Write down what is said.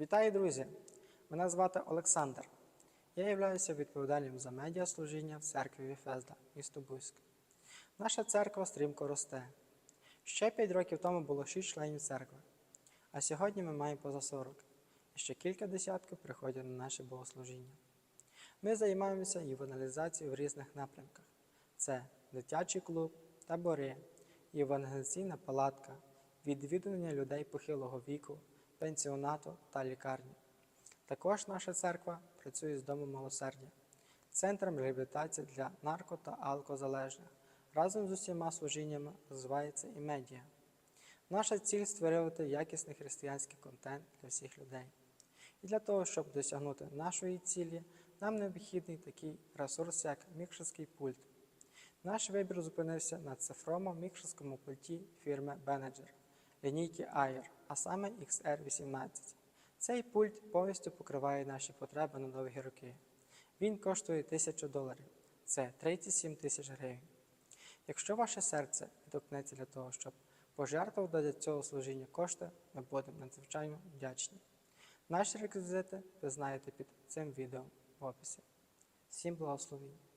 Вітаю, друзі! Мене звати Олександр. Я являюся відповідальним за медіаслужіння в церкві Віфезда, місто Бузьк. Наша церква стрімко росте. Ще 5 років тому було 6 членів церкви, а сьогодні ми маємо поза 40. І ще кілька десятків приходять на наше богослужіння. Ми займаємося євангелізацією в різних напрямках: це дитячий клуб, табори, євангелізаційна палатка, відвідування людей похилого віку, пенсіонату та лікарні. Також наша церква працює з Домом милосердя, центром реабілітації для нарко та алкозалежних. Разом з усіма служіннями розвивається і медіа. Наша ціль створювати якісний християнський контент для всіх людей. І для того, щоб досягнути нашої цілі, нам необхідний такий ресурс, як мікшерський пульт. Наш вибір зупинився на цифровому мікшерському пульті фірми Behringer лінійки Air, а саме XR18. Цей пульт повністю покриває наші потреби на довгі роки. Він коштує 1000 доларів, це 37 тисяч гривень. Якщо ваше серце відгукнеться для того, щоб пожертвувати для цього служіння кошти, ми будемо надзвичайно вдячні. Наші реквізити ви знаєте під цим відео в описі. Всім благословінь!